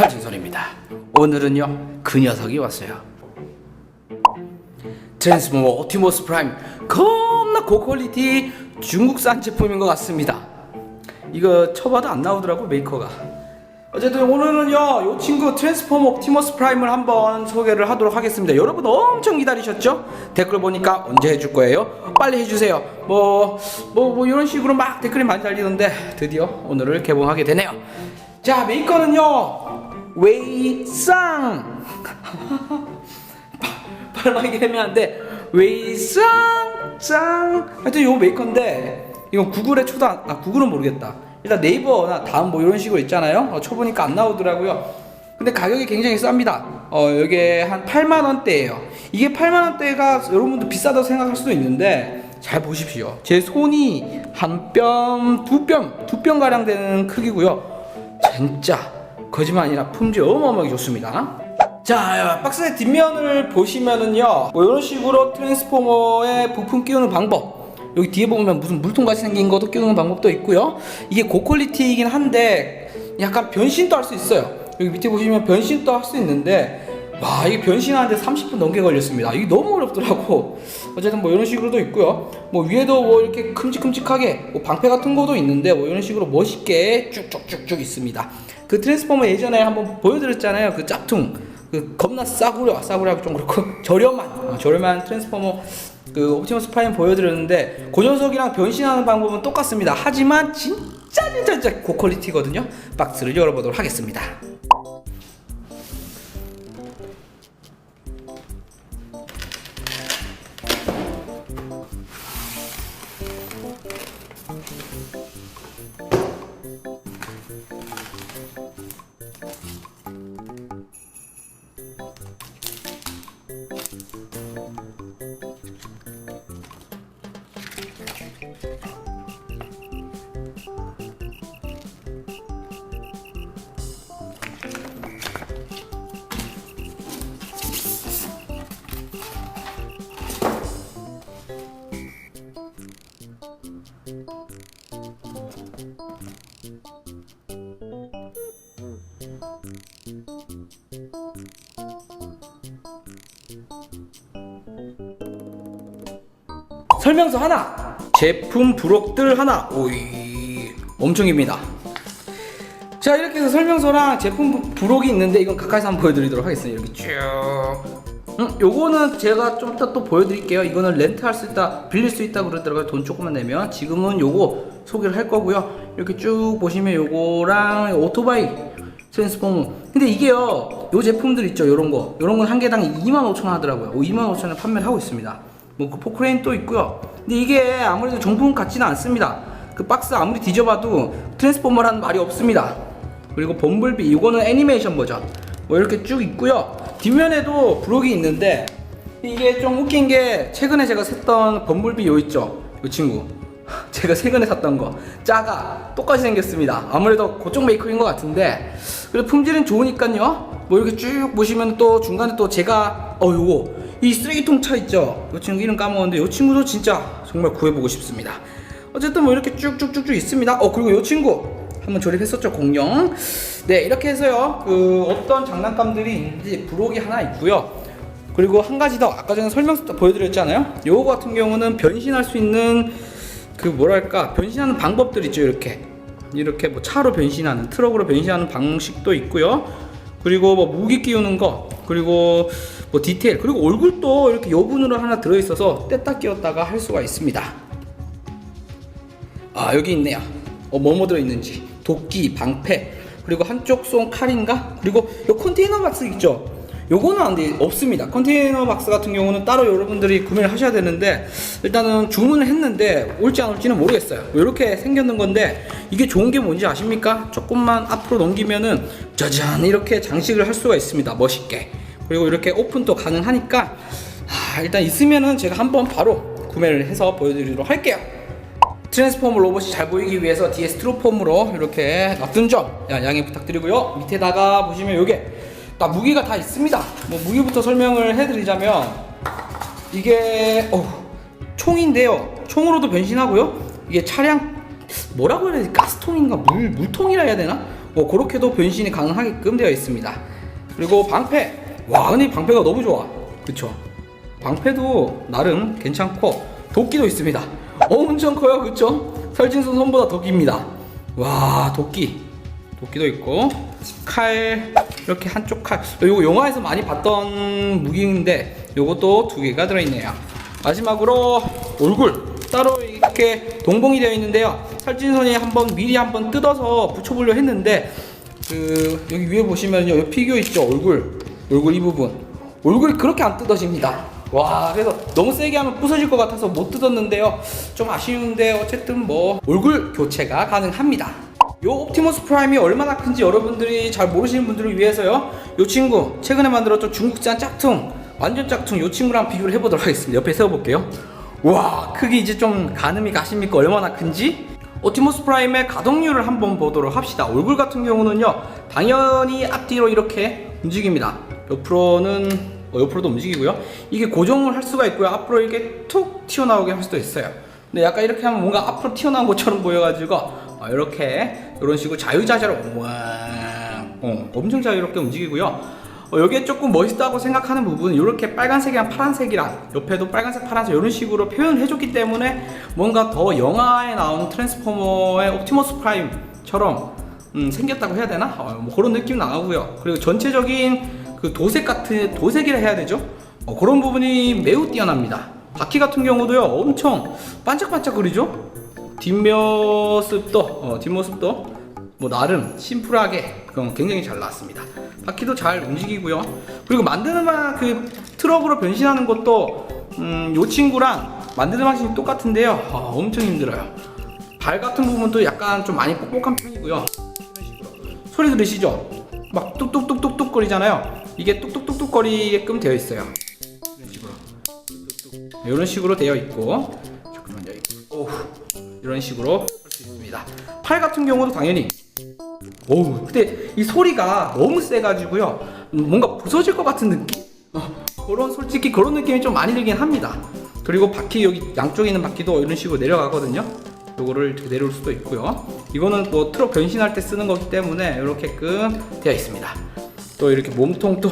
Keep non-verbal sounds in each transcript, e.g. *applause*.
설진선입니다. 오늘은요 그 녀석이 왔어요. 트랜스포머 옵티머스 프라임 겁나 고퀄리티 중국산 제품인 것 같습니다. 이거 쳐봐도 안 나오더라고 메이커가. 어쨌든 오늘은요 이 친구 트랜스포머 옵티머스 프라임을 한번 소개를 하도록 하겠습니다. 여러분 엄청 기다리셨죠? 댓글 보니까 언제 해줄 거예요? 빨리 해주세요. 뭐뭐뭐 이런 식으로 막 댓글이 많이 달리던데 드디어 오늘을 개봉하게 되네요. 자 메이커는요 웨이쌍 발음하기 애매한데 웨이쌍 짱. 하여튼 요 메이커인데? 이건 구글에 쳐도 안, 아 구글은 모르겠다. 일단 네이버나 다음 뭐 이런 식으로 있잖아요. 어, 쳐보니까 안 나오더라고요. 근데 가격이 굉장히 쌉니다. 어 이게 한 8만원대예요. 이게 8만원대가 여러분도 비싸다고 생각할 수도 있는데 잘 보십시오. 제 손이 한 뼘 두 뼘 두 뼘 가량 되는 크기고요. 진짜 거짓말 아니라 품질 어마어마하게 좋습니다. 자 박스의 뒷면을 보시면은요 뭐 이런 식으로 트랜스포머에 부품 끼우는 방법 여기 뒤에 보면 무슨 물통 같이 생긴 것도 끼우는 방법도 있고요. 이게 고퀄리티이긴 한데 약간 변신도 할 수 있어요. 여기 밑에 보시면 변신도 할 수 있는데 와 이게 변신하는데 30분 넘게 걸렸습니다. 이게 너무 어렵더라고. 어쨌든 뭐 이런 식으로도 있고요. 뭐 위에도 뭐 이렇게 큼직큼직하게 뭐 방패 같은 것도 있는데 뭐 이런 식으로 멋있게 쭉쭉쭉쭉 있습니다 그 트랜스포머 예전에 한번 보여드렸잖아요. 그 짭퉁 그 겁나 싸구려 싸구려하기 좀 그렇고 *laughs* 저렴한 어, 저렴한 트랜스포머 그 옵티머스 프라임 보여드렸는데 그 녀석이랑 변신하는 방법은 똑같습니다. 하지만 진짜 진짜 진짜 고퀄리티거든요. 박스를 열어보도록 하겠습니다 설명서 하나. 제품 부록들 하나. 오이. 엄청입니다. 자 이렇게 해서 설명서랑 제품 부- 부록이 있는데 이건 가까이서 한번 보여드리도록 하겠습니다. 이렇게 쭉. 음, 요거는 제가 좀 이따 또 보여드릴게요. 이거는 렌트할 수 있다 빌릴 수 있다 그러더라고요. 돈 조금만 내면. 지금은 요거 소개를 할 거고요. 이렇게 쭉 보시면 요거랑 오토바이 트랜스포머 근데 이게요 요 제품들 있죠? 요런 거. 요런 건 한 개당 25,000원 하더라고요. 25,000원 뭐판매를 하고 있습니다 뭐 그 포크레인 또 있고요. 근데 이게 아무래도 정품 같지는 않습니다. 그 박스 아무리 뒤져봐도 트랜스포머라는 말이 없습니다. 그리고 범블비 이거는 애니메이션 버전. 뭐 이렇게 쭉 있고요. 뒷면에도 브록이 있는데 이게 좀 웃긴 게 최근에 제가 샀던 범블비 요 있죠? 이 친구. *laughs* 제가 최근에 샀던 거. 짜가 똑같이 생겼습니다. 아무래도 그쪽 메이커인 것 같은데. 그래도 품질은 좋으니까요. 뭐 이렇게 쭉 보시면 또 중간에 또 제가 어 요거 이 쓰레기통 차 있죠? 이 친구 이름 까먹었는데 이 친구도 진짜 정말 구해보고 싶습니다. 어쨌든 뭐 이렇게 쭉쭉쭉쭉 있습니다. 어 그리고 이 친구 한번 조립했었죠 공룡? 네 이렇게 해서요. 그 어떤 장난감들이 있는지 부록이 하나 있고요. 그리고 한 가지 더 아까 전에 설명서 때 보여드렸잖아요. 요거 같은 경우는 변신할 수 있는 그 뭐랄까 변신하는 방법들 있죠 이렇게. 이렇게 뭐 차로 변신하는 트럭으로 변신하는 방식도 있고요. 그리고 뭐 무기 끼우는 거 그리고 뭐 디테일 그리고 얼굴도 이렇게 여분으로 하나 들어있어서 뗐다 끼웠다가 할 수가 있습니다. 아 여기 있네요. 어 뭐뭐 들어있는지. 도끼 방패 그리고 한쪽 쏜 칼인가? 그리고 요 컨테이너 박스 있죠? 요거는 안 돼, 없습니다. 컨테이너 박스 같은 경우는 따로 여러분들이 구매를 하셔야 되는데 일단은 주문을 했는데 올지 안 올지는 모르겠어요. 이렇게 생겼는 건데 이게 좋은 게 뭔지 아십니까? 조금만 앞으로 넘기면은 짜잔 이렇게 장식을 할 수가 있습니다. 멋있게 그리고 이렇게 오픈도 가능하니까 아, 일단 있으면은 제가 한번 바로 구매를 해서 보여드리도록 할게요. 트랜스포머 로봇이 잘 보이기 위해서 뒤에 스티로폼으로 이렇게 놔둔 점 야, 양해 부탁드리고요. 밑에다가 보시면 요게 다 무기가 다 있습니다. 뭐 무기부터 설명을 해드리자면 이게 어, 총인데요. 총으로도 변신하고요. 이게 차량 뭐라고 해야 되지? 가스통인가? 물 물통이라 해야 되나? 어, 그렇게도 변신이 가능하게끔 되어 있습니다. 그리고 방패. 와, 근데 이 방패가 너무 좋아. 그쵸? 방패도 나름 괜찮고 도끼도 있습니다. 엄청 커요, 그쵸? 설진수 손보다 더 깁니다. 와, 도끼. 도끼도 있고 칼 이렇게 한쪽 칼. 이거 영화에서 많이 봤던 무기인데 요것도 두 개가 들어있네요. 마지막으로 얼굴 따로 이렇게 동봉이 되어 있는데요. 설진선이 한번 미리 한번 뜯어서 붙여보려 했는데 그 여기 위에 보시면요, 이 피규어 있죠, 얼굴, 얼굴 이 부분, 얼굴이 그렇게 안 뜯어집니다. 와, 그래서 너무 세게 하면 부서질 것 같아서 못 뜯었는데요. 좀 아쉬운데 어쨌든 뭐 얼굴 교체가 가능합니다. 요 옵티머스 프라임이 얼마나 큰지 여러분들이 잘 모르시는 분들을 위해서요. 요 친구 최근에 만들었던 중국산 짝퉁 완전 짝퉁 요 친구랑 비교를 해보도록 하겠습니다. 옆에 세워볼게요. 와 크기 이제 좀 가늠이 가십니까? 얼마나 큰지? 옵티머스 프라임의 가동률을 한번 보도록 합시다. 얼굴 같은 경우는요, 당연히 앞뒤로 이렇게 움직입니다. 옆으로는 어, 옆으로도 움직이고요. 이게 고정을 할 수가 있고요. 앞으로 이렇게 툭 튀어나오게 할 수도 있어요. 근데 약간 이렇게 하면 뭔가 앞으로 튀어나온 것처럼 보여가지고 어, 이렇게 이런 식으로 자유자재로 와, 어, 엄청 자유롭게 움직이고요. 어, 여기에 조금 멋있다고 생각하는 부분은 이렇게 빨간색이랑 파란색이랑 옆에도 빨간색, 파란색 이런 식으로 표현을 해줬기 때문에 뭔가 더 영화에 나오는 트랜스포머의 옵티머스 프라임처럼 음, 생겼다고 해야 되나? 어, 뭐 그런 느낌 나고요. 그리고 전체적인 그 도색 같은 도색이라 해야 되죠? 어, 그런 부분이 매우 뛰어납니다. 바퀴 같은 경우도요 엄청 반짝반짝거리죠? 뒷모습도 어, 뒷모습도 뭐 나름 심플하게 굉장히 잘 나왔습니다. 바퀴도 잘 움직이고요. 그리고 만드는 방그 트럭으로 변신하는 것도 음, 요 친구랑 만드는 방식이 똑같은데요. 아, 엄청 힘들어요. 발 같은 부분도 약간 좀 많이 뻑뻑한 편이고요. 소리 들으시죠? 막 뚝뚝뚝뚝뚝 거리잖아요. 이게 뚝뚝뚝뚝 거리게끔 되어 있어요. 이런 식으로. 이런 식으로 되어 있고 잠깐만요. 오 이런 식으로 할 수 있습니다. 팔 같은 경우도 당연히 오 근데 이 소리가 너무 세가지고요 음, 뭔가 부서질 것 같은 느낌 어, 그런 솔직히 그런 느낌이 좀 많이 들긴 합니다 그리고 바퀴 여기 양쪽에 있는 바퀴도 이런 식으로 내려가거든요 요거를 내려올 수도 있고요 이거는 뭐 트럭 변신할 때 쓰는 거기 때문에 이렇게끔 되어 있습니다. 또 이렇게 몸통도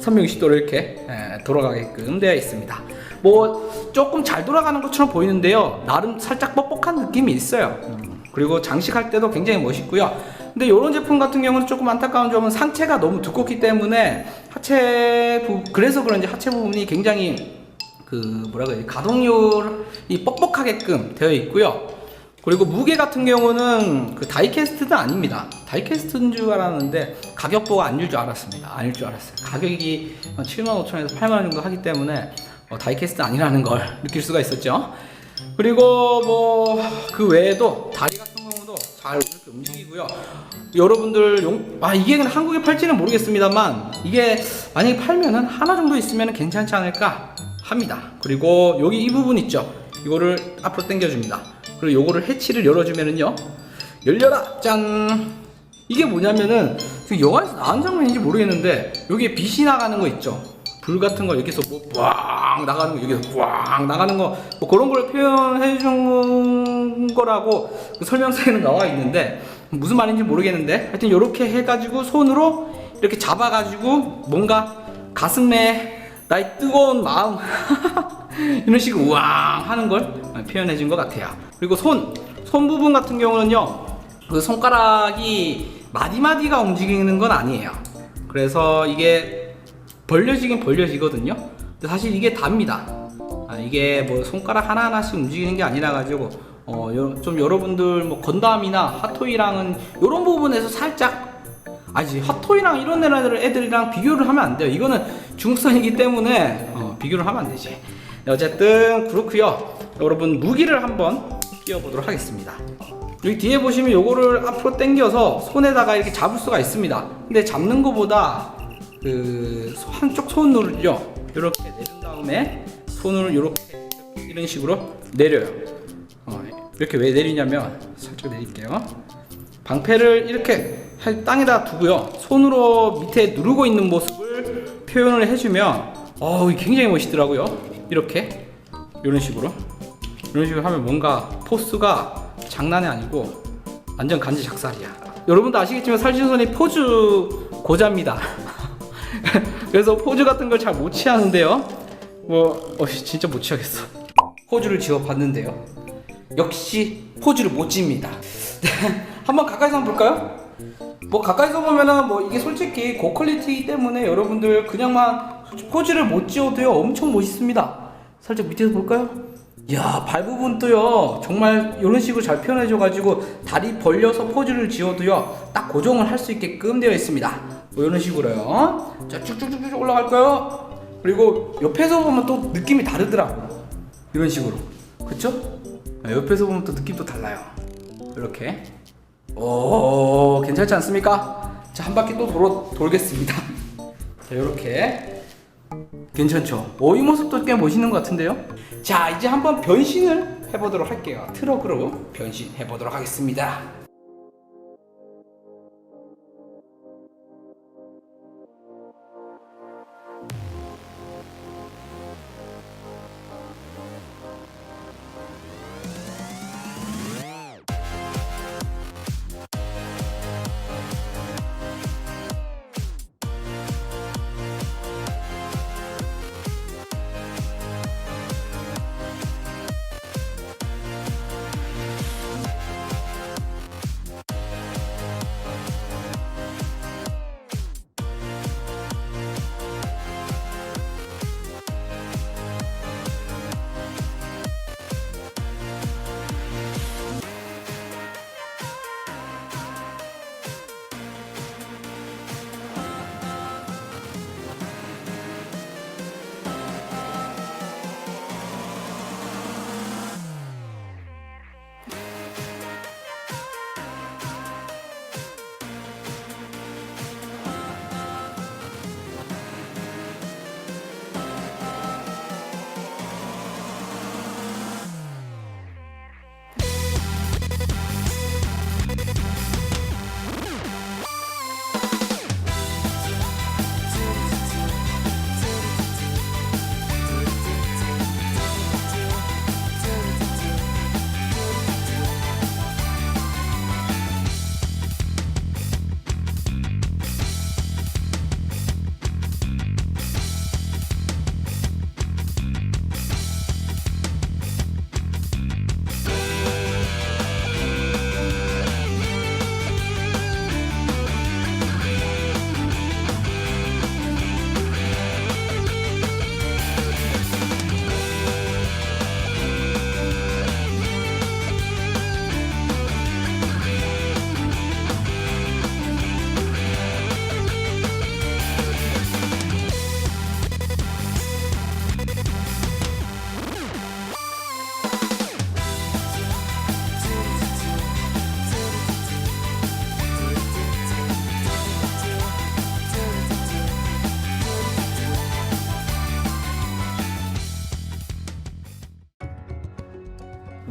360도로 *laughs* 이렇게 예, 돌아가게끔 되어 있습니다. 뭐 조금 잘 돌아가는 것처럼 보이는데요. 나름 살짝 뻑뻑한 느낌이 있어요. 음, 그리고 장식할 때도 굉장히 멋있고요. 근데 이런 제품 같은 경우는 조금 안타까운 점은 상체가 너무 두껍기 때문에 하체 부 그래서 그런지 하체 부분이 굉장히 그 뭐라 그래야 지 가동률이 뻑뻑하게끔 되어 있고요. 그리고 무게 같은 경우는 그 다이캐스트는 아닙니다. 다이캐스트인 줄 알았는데 가격 보고 아닐 줄 알았습니다. 아닐 줄 알았어요. 가격이 75,000원에서 8만 원 정도 하기 때문에 어, 다이캐스트 아니라는 걸 *laughs* 느낄 수가 있었죠. 그리고 뭐 그 외에도 다리 같은 경우도 잘 이렇게 움직이고요. 여러분들 용, 아 이게 그냥 한국에 팔지는 모르겠습니다만 이게 만약에 팔면은 하나 정도 있으면 괜찮지 않을까 합니다. 그리고 여기 이 부분 있죠. 이거를 앞으로 당겨줍니다. 그리고 요거를 해치를 열어주면은요. 열려라 짠. 이게 뭐냐면은 지금 영화에서 나온 장면인지 모르겠는데 여기에 빛이 나가는 거 있죠. 불 같은 거 여기서 뭐꽝 나가는 거 여기서 꽝 나가는 거 뭐 그런 걸 표현해 준 거라고 그 설명서에는 나와 있는데 무슨 말인지 모르겠는데 하여튼 이렇게 해가지고 손으로 이렇게 잡아가지고 뭔가 가슴에 나의 뜨거운 마음 *laughs* 이런 식으로 우왕 하는 걸 표현해 준 것 같아요 그리고 손, 손 부분 같은 경우는요 그 손가락이 마디마디가 움직이는 건 아니에요 그래서 이게 벌려지긴 벌려지거든요. 근데 사실 이게 답니다. 아, 이게 뭐 손가락 하나하나씩 움직이는 게 아니라 가지고 어, 여- 좀 여러분들 뭐 건담이나 핫토이랑은 이런 부분에서 살짝 아니지 핫토이랑 이런 애들, 애들이랑 비교를 하면 안 돼요. 이거는 중국산이기 때문에 어, 비교를 하면 안 되지. 네, 어쨌든 그렇고요. 여러분 무기를 한번 끼워보도록 하겠습니다. 여기 뒤에 보시면 요거를 앞으로 당겨서 손에다가 이렇게 잡을 수가 있습니다. 근데 잡는 것보다 그 한쪽 손으로요 이렇게 내린 다음에 손을 이렇게 이런 식으로 내려요. 어, 이렇게 왜 내리냐면 살짝 내릴게요. 방패를 이렇게 할- 땅에다 두고요. 손으로 밑에 누르고 있는 모습을 표현을 해주면 어 굉장히 멋있더라고요. 이렇게 이런 식으로 이런 식으로 하면 뭔가 포스가 장난이 아니고 완전 간지 작살이야. 여러분도 아시겠지만 살신손이 포즈 고자입니다. *laughs* 그래서 포즈 같은 걸 잘 못 취하는데요. 뭐 어, 진짜 못 취하겠어. 포즈를 지어 봤는데요. 역시 포즈를 못 찝니다. *laughs* 한번 가까이서 한번 볼까요? 뭐 가까이서 보면은 뭐 이게 솔직히 고퀄리티이기 때문에 여러분들 그냥만 포즈를 못 지어도요 엄청 멋있습니다. 살짝 밑에서 볼까요? 이야 발 부분도요 정말 이런 식으로 잘 표현해 줘 가지고 다리 벌려서 포즈를 지어도요 딱 고정을 할 수 있게끔 되어 있습니다. 뭐 이런 식으로요. 자 쭉쭉쭉쭉 올라갈까요? 그리고 옆에서 보면 또 느낌이 다르더라고. 이런 식으로 그쵸? 네, 옆에서 보면 또 느낌도 달라요. 이렇게 오 괜찮지 않습니까? 자 한 바퀴 또 돌아, 돌겠습니다 *laughs* 자 이렇게 괜찮죠? 오 이 모습도 꽤 멋있는 것 같은데요? 자 이제 한번 변신을 해보도록 할게요. 트럭으로 변신해보도록 하겠습니다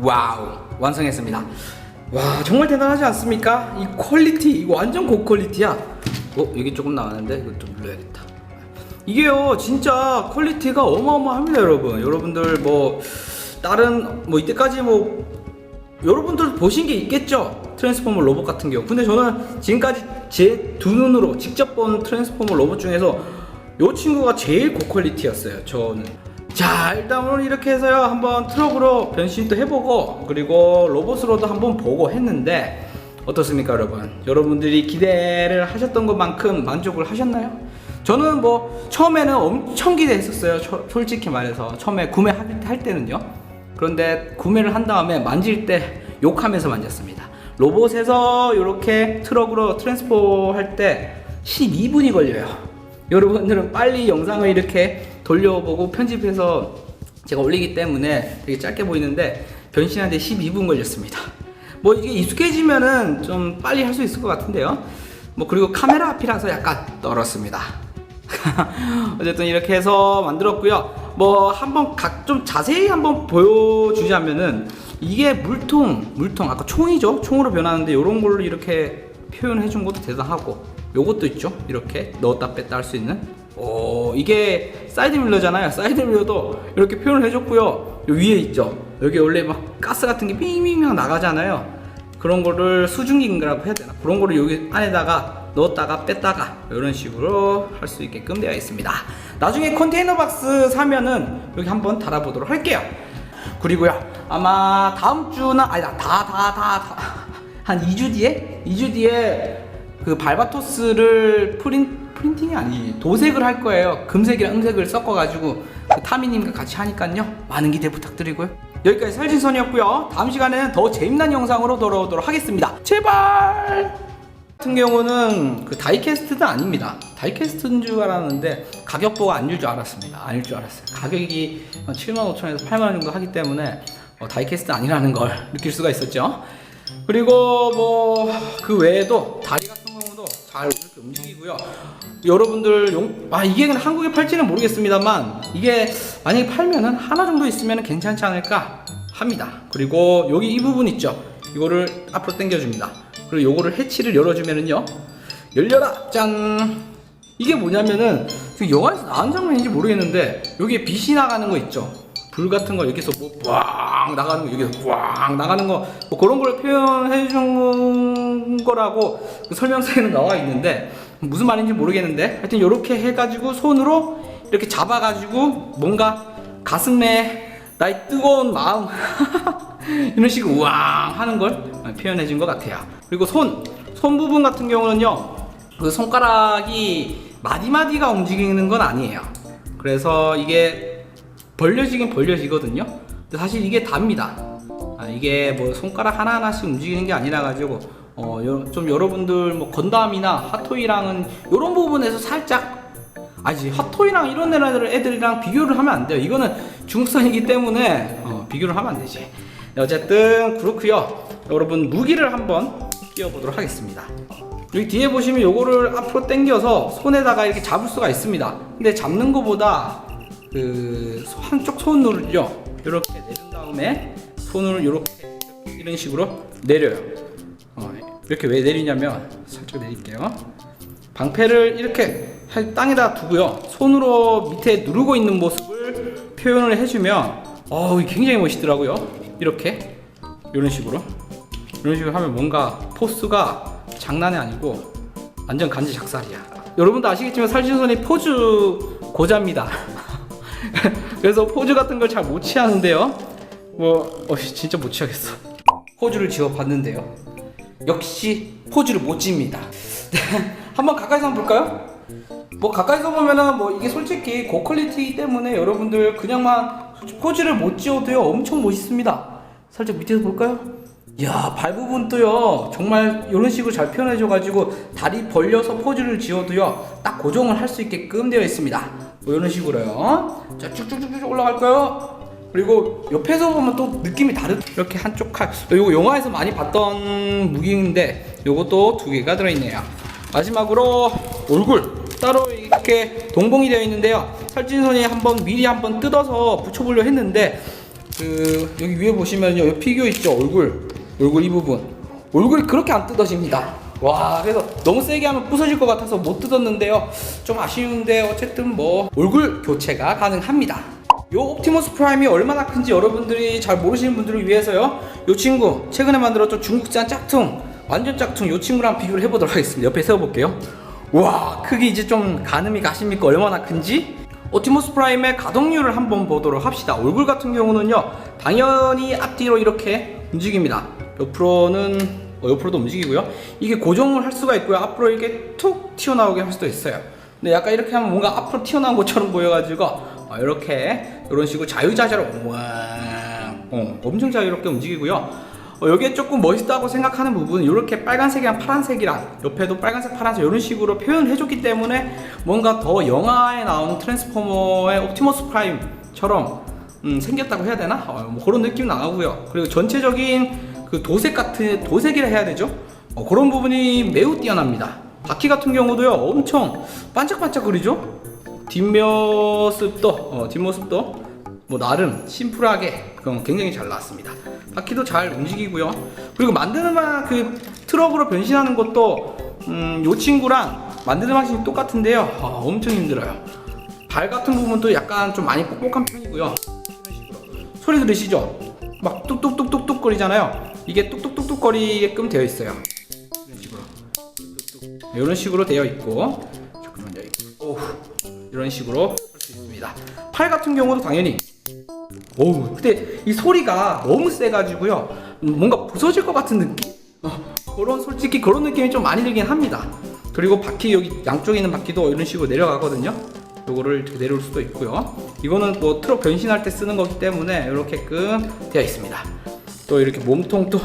와우 완성했습니다. 와 정말 대단하지 않습니까? 이 퀄리티 이거 완전 고퀄리티야. 어 여기 조금 나왔는데 이거 좀 눌러야겠다. 이게요 진짜 퀄리티가 어마어마합니다 여러분. 여러분들 뭐 다른 뭐 이때까지 뭐 여러분들 보신 게 있겠죠? 트랜스포머 로봇 같은 경우. 근데 저는 지금까지 제 두 눈으로 직접 본 트랜스포머 로봇 중에서 요 친구가 제일 고퀄리티였어요 저는 자 일단 오늘 이렇게 해서요. 한번 트럭으로 변신도 해보고 그리고 로봇으로도 한번 보고 했는데 어떻습니까 여러분? 여러분들이 기대를 하셨던 것만큼 만족을 하셨나요? 저는 뭐 처음에는 엄청 기대했었어요. 초- 솔직히 말해서. 처음에 구매할 때는요. 그런데 구매를 한 다음에 만질 때 욕하면서 만졌습니다. 로봇에서 이렇게 트럭으로 트랜스포 할 때 12분이 걸려요. 여러분들은 빨리 영상을 이렇게 돌려보고 편집해서 제가 올리기 때문에 되게 짧게 보이는데 변신하는데 12분 걸렸습니다. 뭐 이게 익숙해지면은 좀 빨리 할 수 있을 것 같은데요. 뭐 그리고 카메라 앞이라서 약간 떨었습니다. *laughs* 어쨌든 이렇게 해서 만들었고요. 뭐 한번 각 좀 자세히 한번 보여주자면은 이게 물통, 물통 아까 총이죠? 총으로 변하는데 이런 걸로 이렇게 표현해 준 것도 대단하고 요것도 있죠? 이렇게 넣었다 뺐다 할 수 있는 오 이게 사이드 밀러잖아요. 사이드 밀러도 이렇게 표현을 해줬고요. 요 위에 있죠. 여기 원래 막 가스 같은 게 빙빙빙 나가잖아요. 그런 거를 수증기라고 해야 되나? 그런 거를 여기 안에다가 넣었다가 뺐다가 이런 식으로 할 수 있게끔 되어 있습니다. 나중에 컨테이너 박스 사면은 여기 한번 달아보도록 할게요. 그리고요 아마 다음 주나 아니다 다 다 다 한 2주 뒤에? 2주 뒤에 그 발바토스를 프린 프린팅이 아니 도색을 할 거예요 금색이랑 은색을 섞어가지고 그 타미님과 같이 하니까요 많은 기대 부탁드리고요 여기까지 설진선이었고요 다음 시간에는 더 재미난 영상으로 돌아오도록 하겠습니다 제발 같은 경우는 그 다이캐스트는 아닙니다. 다이캐스트인 줄 알았는데 가격 보고 아닐 줄 알았습니다. 아닐 줄 알았어요. 가격이 7만 5천에서 8만 원 정도 하기 때문에 어, 다이캐스트 아니라는 걸 느낄 수가 있었죠. 그리고 뭐 그 외에도 다리 같은 경우도 잘 이렇게 움직이고요. 여러분들 용, 아 이게 그냥 한국에 팔지는 모르겠습니다만 이게 만약에 팔면은 하나 정도 있으면 괜찮지 않을까 합니다. 그리고 여기 이 부분 있죠. 이거를 앞으로 당겨줍니다. 그리고 요거를 해치를 열어주면은요 열려라 짠 이게 뭐냐면은 그 영화에서 나온 장면인지 모르겠는데 여기에 빛이 나가는 거 있죠 불 같은 거 여기서 뭐꽝 나가는 거 여기서 꽝 나가는 거 뭐 그런 걸 표현해 준 거라고 그 설명서에는 나와 있는데 무슨 말인지 모르겠는데 하여튼 이렇게 해가지고 손으로 이렇게 잡아가지고 뭔가 가슴에 나의 뜨거운 마음 *laughs* 이런 식으로 우왕 하는 걸 표현해 준 것 같아요. 그리고 손, 손 부분 같은 경우는요, 그 손가락이 마디마디가 움직이는 건 아니에요. 그래서 이게 벌려지긴 벌려지거든요. 근데 사실 이게 답니다. 아, 이게 뭐 손가락 하나하나씩 움직이는 게 아니라 가지고 어, 여- 좀 여러분들 뭐 건담이나 핫토이랑은 이런 부분에서 살짝 아니지 핫토이랑 이런 애들, 애들이랑 비교를 하면 안 돼요. 이거는 중국산이기 때문에 어, 비교를 하면 안 되지. 네, 어쨌든 그렇고요. 여러분 무기를 한번 끼워보도록 하겠습니다. 여기 뒤에 보시면 요거를 앞으로 당겨서 손에다가 이렇게 잡을 수가 있습니다. 근데 잡는 것보다 그 한쪽 손으로요. 이렇게 내린 다음에 손을 이렇게 이런 식으로 내려요. 어, 이렇게 왜 내리냐면 살짝 내릴게요. 방패를 이렇게 할- 땅에다 두고요. 손으로 밑에 누르고 있는 모습을 표현을 해주면 어우 굉장히 멋있더라고요. 이렇게 이런 식으로 이런 식으로 하면 뭔가 포스가 장난이 아니고 완전 간지 작살이야. 여러분도 아시겠지만 살신선이 포즈 고자입니다. *laughs* *laughs* 그래서 포즈 같은 걸 잘 못 취하는데요. 뭐 어, 진짜 못 취하겠어. 포즈를 지어 봤는데요. 역시 포즈를 못 집니다. *laughs* 한번 가까이서 한번 볼까요? 뭐 가까이서 보면은 뭐 이게 솔직히 고퀄리티이기 때문에 여러분들 그냥만 포즈를 못 지어도요 엄청 멋있습니다. 살짝 밑에서 볼까요? 이야 발 부분도요 정말 이런 식으로 잘 표현해줘가지고 다리 벌려서 포즈를 지어도요 딱 고정을 할 수 있게끔 되어 있습니다. 뭐 이런 식으로요. 자 쭉쭉쭉쭉 올라갈까요? 그리고 옆에서 보면 또 느낌이 다르 이렇게 한쪽 칼. 이거 영화에서 많이 봤던 무기인데 요것도 두 개가 들어있네요. 마지막으로 얼굴. 따로 이렇게 동봉이 되어 있는데요. 살찐선이 한번 미리 한번 뜯어서 붙여보려 했는데 그 여기 위에 보시면요. 이 피규어 있죠? 얼굴. 얼굴 이 부분. 얼굴이 그렇게 안 뜯어집니다. 와 그래서 너무 세게 하면 부서질 것 같아서 못 뜯었는데요 좀 아쉬운데 어쨌든 뭐 얼굴 교체가 가능합니다 요 옵티머스 프라임이 얼마나 큰지 여러분들이 잘 모르시는 분들을 위해서요. 요 친구 최근에 만들었던 중국산 짝퉁 완전 짝퉁 요 친구랑 비교를 해보도록 하겠습니다. 옆에 세워볼게요. 와 크기 이제 좀 가늠이 가십니까? 얼마나 큰지? 옵티머스 프라임의 가동률을 한번 보도록 합시다. 얼굴 같은 경우는요 당연히 앞뒤로 이렇게 움직입니다. 옆으로는 어, 옆으로도 움직이고요. 이게 고정을 할 수가 있고요. 앞으로 이렇게 툭 튀어나오게 할 수도 있어요. 근데 약간 이렇게 하면 뭔가 앞으로 튀어나온 것처럼 보여가지고 어, 이렇게 이런 식으로 자유자재로 와, 어, 엄청 자유롭게 움직이고요. 어, 여기에 조금 멋있다고 생각하는 부분은 이렇게 빨간색이랑 파란색이랑 옆에도 빨간색, 파란색 이런 식으로 표현을 해줬기 때문에 뭔가 더 영화에 나오는 트랜스포머의 옵티머스 프라임처럼 음, 생겼다고 해야 되나? 어, 뭐 그런 느낌 나고요. 그리고 전체적인 그 도색 같은 도색이라 해야 되죠? 어, 그런 부분이 매우 뛰어납니다. 바퀴 같은 경우도요 엄청 반짝반짝거리죠? 뒷모습도 어, 뒷모습도 뭐 나름 심플하게 굉장히 잘 나왔습니다. 바퀴도 잘 움직이고요. 그리고 만드는 방그 트럭으로 변신하는 것도 음, 요 친구랑 만드는 방식이 똑같은데요. 아, 엄청 힘들어요. 발 같은 부분도 약간 좀 많이 뻑뻑한 편이고요. 소리 들으시죠? 막 뚝뚝뚝뚝뚝 거리잖아요. 이게 뚝뚝뚝뚝 거리게끔 되어 있어요. 이런 식으로. 이런 식으로 되어 있고 잠깐만요. 오 이런 식으로 할 수 있습니다. 팔 같은 경우도 당연히 오 근데 이 소리가 너무 세가지고요. 음, 뭔가 부서질 것 같은 느낌? 어, 그런 솔직히 그런 느낌이 좀 많이 들긴 합니다. 그리고 바퀴 여기 양쪽에 있는 바퀴도 이런 식으로 내려가거든요. 요거를 이렇게 내려올 수도 있고요. 이거는 뭐 트럭 변신할 때 쓰는 거기 때문에 이렇게끔 되어 있습니다. 또 이렇게 몸통도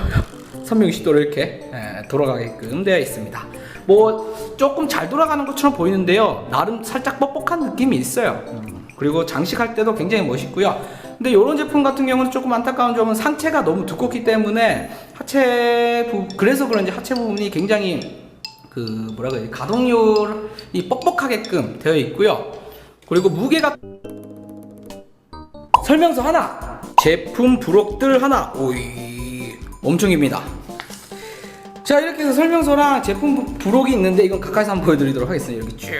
360도로 *laughs* 이렇게 예, 돌아가게끔 되어 있습니다. 뭐 조금 잘 돌아가는 것처럼 보이는데요. 나름 살짝 뻑뻑한 느낌이 있어요. 음, 그리고 장식할 때도 굉장히 멋있고요. 근데 이런 제품 같은 경우는 조금 안타까운 점은 상체가 너무 두껍기 때문에 하체 부 그래서 그런지 하체 부분이 굉장히 그 뭐라 그래야 지 가동률이 뻑뻑하게끔 되어 있고요. 그리고 무게가 설명서 하나, 제품 부록들 하나, 오이 엄청입니다. 자 이렇게 해서 설명서랑 제품 부- 부록이 있는데 이건 가까이서 한번 보여드리도록 하겠습니다. 이렇게 쭉.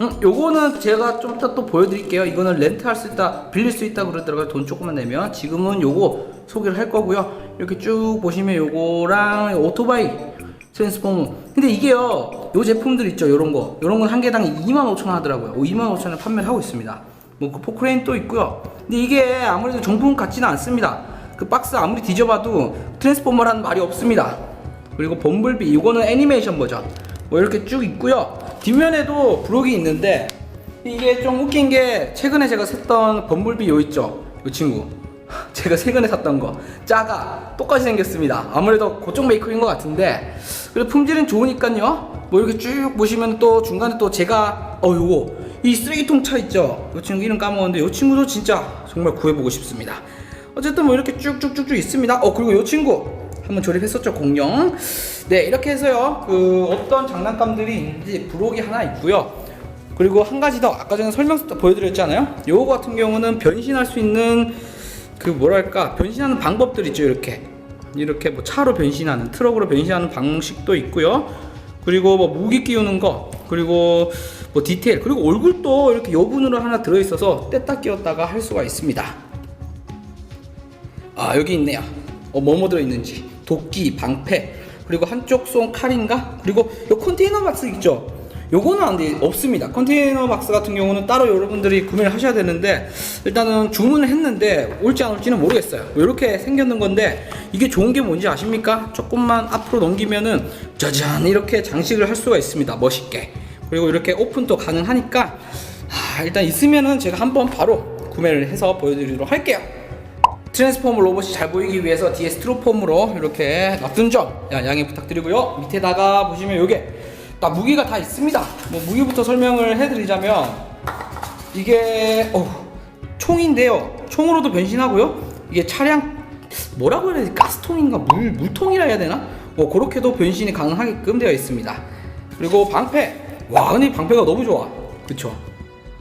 음, 요거는 제가 좀 이따 또 보여드릴게요. 이거는 렌트할 수 있다, 빌릴 수 있다 그러더라고요. 돈 조금만 내면. 지금은 요거 소개를 할 거고요. 이렇게 쭉 보시면 요거랑 오토바이 트랜스포머. 근데 이게요, 요 제품들 있죠, 요런 거. 요런 건 한 개당 25,000원 하더라고요. 25,000원 판매를 하고 있습니다. 뭐, 그 포크레인 또 있고요. 근데 이게 아무래도 정품 같지는 않습니다. 그 박스 아무리 뒤져봐도 트랜스포머라는 말이 없습니다. 그리고 범블비, 이거는 애니메이션 버전. 뭐 이렇게 쭉 있고요. 뒷면에도 브록이 있는데 이게 좀 웃긴 게 최근에 제가 샀던 범블비 요 있죠, 이 친구. 제가 최근에 샀던 거 짜가 똑같이 생겼습니다. 아무래도 그쪽 메이커인 것 같은데 그리고 품질은 좋으니까요. 뭐 이렇게 쭉 보시면 또 중간에 또 제가 어 요거 이 쓰레기통 차 있죠. 이 친구 이름 까먹었는데 이 친구도 진짜 정말 구해보고 싶습니다. 어쨌든 뭐 이렇게 쭉쭉쭉쭉 있습니다. 어 그리고 이 친구 한번 조립했었죠 공룡. 네 이렇게 해서요 그 어떤 장난감들이 있는지 부록이 하나 있고요. 그리고 한 가지 더 아까 전에 설명서 때 보여드렸잖아요. 요거 같은 경우는 변신할 수 있는 그 뭐랄까 변신하는 방법들 있죠 이렇게 이렇게 뭐 차로 변신하는 트럭으로 변신하는 방식도 있고요. 그리고 뭐 무기 끼우는 거 그리고 뭐 디테일 그리고 얼굴도 이렇게 여분으로 하나 들어있어서 뗐다 끼웠다가 할 수가 있습니다. 아 여기 있네요. 어 뭐뭐 들어있는지 도끼, 방패 그리고 한쪽 손 칼인가 그리고 요 컨테이너 박스 있죠. 요거는 안 돼, 없습니다. 컨테이너 박스 같은 경우는 따로 여러분들이 구매를 하셔야 되는데 일단은 주문을 했는데 올지 안 올지는 모르겠어요. 이렇게 생겼는 건데 이게 좋은 게 뭔지 아십니까? 조금만 앞으로 넘기면은 짜잔 이렇게 장식을 할 수가 있습니다. 멋있게. 그리고 이렇게 오픈도 가능하니까 아, 일단 있으면은 제가 한번 바로 구매를 해서 보여드리도록 할게요. 트랜스포머 로봇이 잘 보이기 위해서 뒤에 스티로폼으로 이렇게 놔둔 점 야, 양해 부탁드리고요. 밑에다가 보시면 요게 다 무기가 다 있습니다. 뭐 무기부터 설명을 해드리자면 이게 어, 총인데요. 총으로도 변신하고요. 이게 차량 뭐라고 해야 되지? 가스통인가 물 물통이라 해야 되나? 뭐 그렇게도 변신이 가능하게끔 되어 있습니다. 그리고 방패 와 근데 이 방패가 너무 좋아. 그쵸?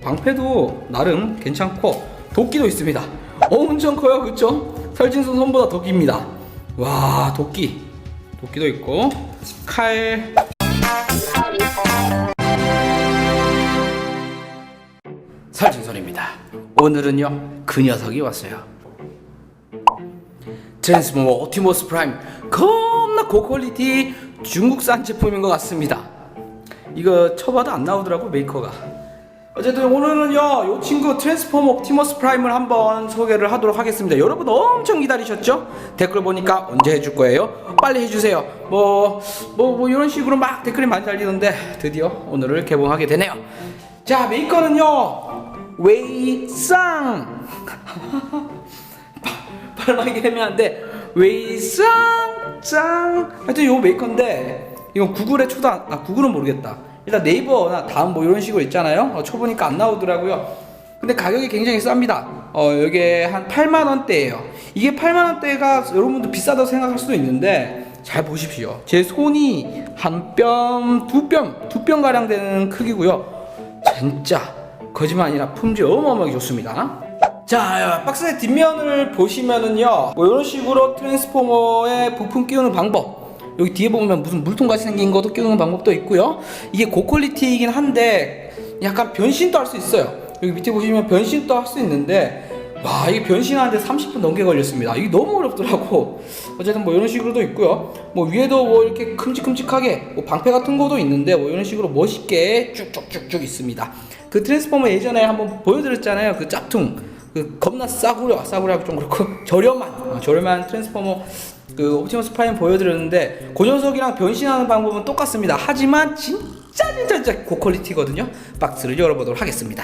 방패도 나름 괜찮고 도끼도 있습니다. 엄청 커요, 그쵸? 설진수 손보다 더 깁니다. 와 도끼 도끼도 있고 칼 오늘은요 그 녀석이 왔어요. 트랜스포머 오티모스 프라임 겁나 고퀄리티 중국산 제품인 것 같습니다. 이거 쳐봐도 안 나오더라고 메이커가. 어쨌든 오늘은요 요 친구 트랜스포머 옵티머스 프라임을 한번 소개를 하도록 하겠습니다. 여러분 엄청 기다리셨죠? 댓글 보니까 언제 해줄 거예요? 빨리 해주세요. 뭐뭐뭐 이런 식으로 막 댓글이 많이 달리는데 드디어 오늘을 개봉하게 되네요. 자 메이커는요 웨이쌍 발음하기 애매한데 웨이쌍 짱. 하여튼 요 메이커인데 이건 구글에 초도 안, 아 구글은 모르겠다. 일단 네이버나 다음 뭐 이런 식으로 있잖아요. 어, 쳐보니까 안 나오더라고요. 근데 가격이 굉장히 쌉니다. 어 이게 한 8만 원대예요. 이게 8만 원대가 여러분도 비싸다고 생각할 수도 있는데 잘 보십시오. 제 손이 한 뼘 두 뼘 두 뼘 가량 되는 크기고요. 진짜 거짓말 아니라 품질 어마어마하게 좋습니다 자 박스의 뒷면을 보시면은요 뭐 이런 식으로 트랜스포머에 부품 끼우는 방법 여기 뒤에 보면 무슨 물통같이 생긴 것도 끼우는 방법도 있고요 이게 고퀄리티이긴 한데 약간 변신도 할 수 있어요 여기 밑에 보시면 변신도 할 수 있는데 와 이게 변신하는데 30분 넘게 걸렸습니다. 이게 너무 어렵더라고. 어쨌든 뭐 이런 식으로도 있고요. 뭐 위에도 뭐 이렇게 큼직큼직하게 뭐 방패 같은 거도 있는데 뭐 이런 식으로 멋있게 쭉쭉쭉쭉 있습니다. 그 트랜스포머 예전에 한번 보여드렸잖아요. 그 짝퉁. 그 겁나 싸구려 싸구려하고 좀 그렇고 *laughs* 저렴한 어, 저렴한 트랜스포머 그 옵티머스 프라임 보여드렸는데 그 녀석이랑 변신하는 방법은 똑같습니다. 하지만 진짜 진짜 진짜 고퀄리티거든요. 박스를 열어보도록 하겠습니다.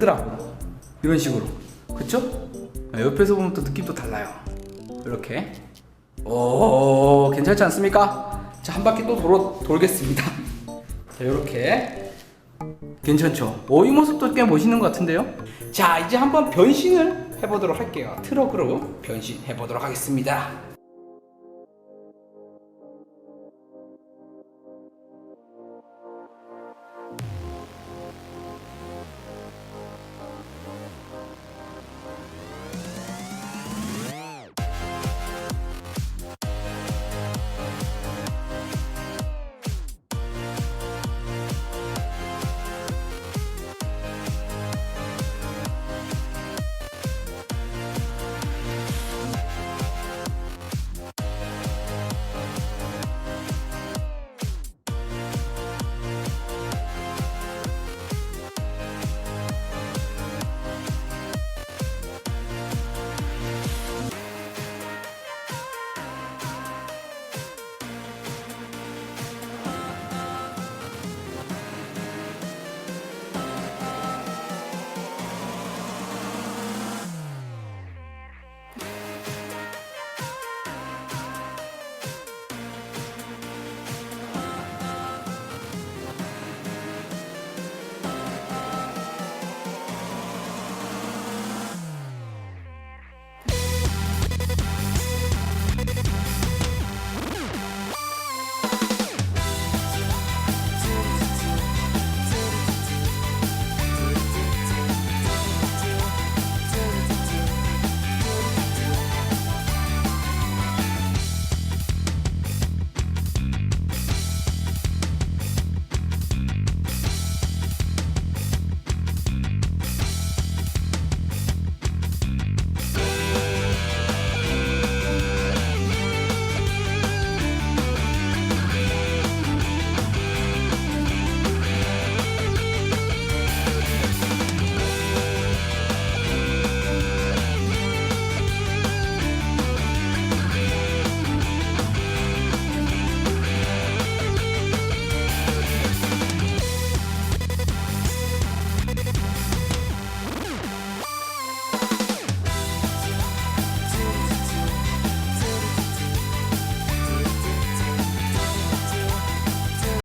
더라고 이런 식으로 그쵸? 네, 옆에서 보면 또 느낌도 달라요 이렇게 오 괜찮지 않습니까? 자 한 바퀴 또 돌아, 돌겠습니다 *laughs* 자 이렇게 괜찮죠? 오 이 모습도 꽤 멋있는 것 같은데요? 자 이제 한번 변신을 해보도록 할게요 트럭으로 변신해보도록 하겠습니다